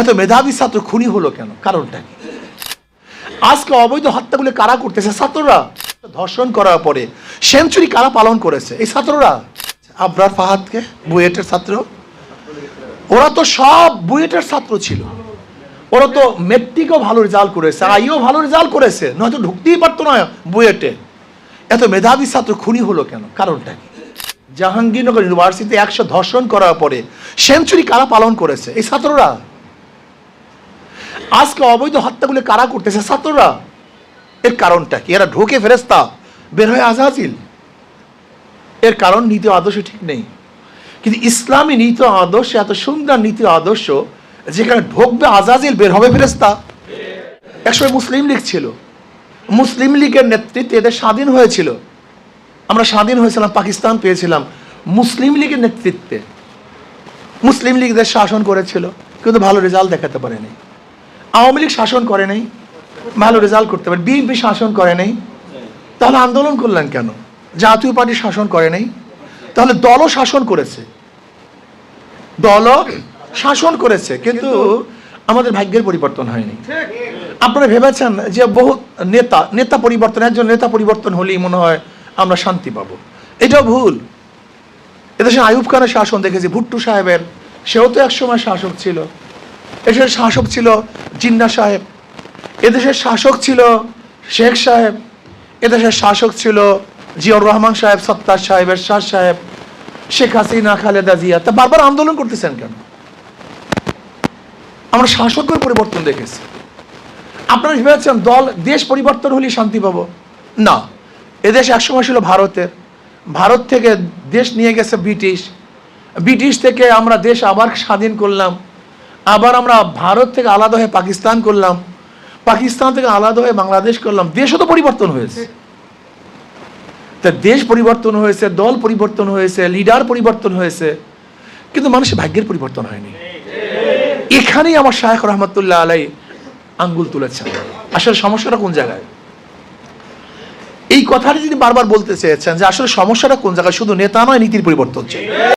এত মেধাবী ছাত্র খুনি হলো কেন? কারণটা কি? আজকে অবৈধ হত্যাগুলি কারা করতেছে? ছাত্ররা ধর্ষণ করার পরে সেঞ্চুরি কারা পালন করেছে? এই ছাত্ররা? আবরার ফাহাদকে, বুয়েটের ছাত্র। ওরা তো সব বুয়েটের ছাত্র ছিল। ওরা তো মেট্রিকও ভালো রেজাল্ট করেছে আইও ভালো রেজাল্ট করেছে। নয়তো ঢুকতেই পারতো না বুয়েটে। এত মেধাবী ছাত্র খুনি হলো কেন? কারণটা কি? জাহাঙ্গীরনগর ইউনিভার্সিটিতে একশো ধর্ষণ করার পরে সেঞ্চুরি কারা পালন করেছে? এই ছাত্ররা? আজকে অবৈধ হত্যাগুলি কারা করতেছে ছাত্ররা? এর কারণটা কি? এরা ঢোকে ফেরেস্তা বের হয়ে আজাজিল। এর কারণ নীতি আদর্শ ঠিক নেই। কিন্তু ইসলামী নীতি আদর্শ, এত সুন্দর নীতি আদর্শ, যেখানে ঢোকবে আজাজিল, বের হবে ফেরেস্তা একসময় মুসলিম লীগ ছিল। মুসলিম লীগের নেতৃত্বে এদের স্বাধীন হয়েছিল। আমরা স্বাধীন হয়েছিলাম, পাকিস্তান পেয়েছিলাম মুসলিম লীগের নেতৃত্বে। মুসলিম লীগ দেশ শাসন করেছিল, কিন্তু ভালো রেজাল্ট দেখাতে পারেনি। আওয়ামী লীগ শাসন করে নাই, ভালো রেজাল্ট করতে পারে বিএনপি শাসন করে নাই, তাহলে আন্দোলন করলেন কেন? জাতীয় পার্টি শাসন করে নাই, তাহলে দলও শাসন করেছে। দলও শাসন করেছে, কিন্তু আমাদের ভাগ্যের পরিবর্তন হয়নি। আপনারা ভেবেছেন যে বহু নেতা নেতা পরিবর্তন, একজন নেতা পরিবর্তন হলেই মনে হয় আমরা শান্তি পাবো। এটাও ভুল। এদেশে আয়ুব খানের শাসন দেখেছি, ভুট্টু সাহেবের, সেও তো একসময় শাসক ছিল। এদেশের শাসক ছিল জিন্না সাহেব। এদেশের শাসক ছিল শেখ সাহেব। এদেশের শাসক ছিল জিয়র রহমান সাহেব, সত্তার সাহেব শাহ সাহেব, শেখ হাসিনা, খালেদা জিয়া। তা বারবার আন্দোলন করতেছেন কেন? আমরা শাসকের পরিবর্তন দেখেছি। আপনারা ভেবেছেন দল, দেশ পরিবর্তন হলেই শান্তি পাবো? না। এদেশ একসময় ছিল ভারতের। ভারত থেকে দেশ নিয়ে গেছে ব্রিটিশ। ব্রিটিশ থেকে আমরা দেশ আবার স্বাধীন করলাম। আবার আমরা ভারত থেকে আলাদা হয়ে পাকিস্তান করলাম, পাকিস্তান থেকে আলাদা হয়ে বাংলাদেশ করলাম, দেশও তো পরিবর্তন হয়েছে। তা দেশ পরিবর্তন হয়েছে, দল পরিবর্তন হয়েছে লিডার পরিবর্তন হয়েছে, কিন্তু মানুষের ভাগ্যের পরিবর্তন হয়নি। এখানেই আমার শাহেখ রহমতুল্লাহ আলাই আঙ্গুল তুলেছেন। আসলে সমস্যাটা কোন জায়গায়? এই কথাটি তিনি বারবার বলতে চেয়েছেন যে আসলে সমস্যাটা কোন জায়গায়? শুধু নেতা নয়, নীতির পরিবর্তন চাই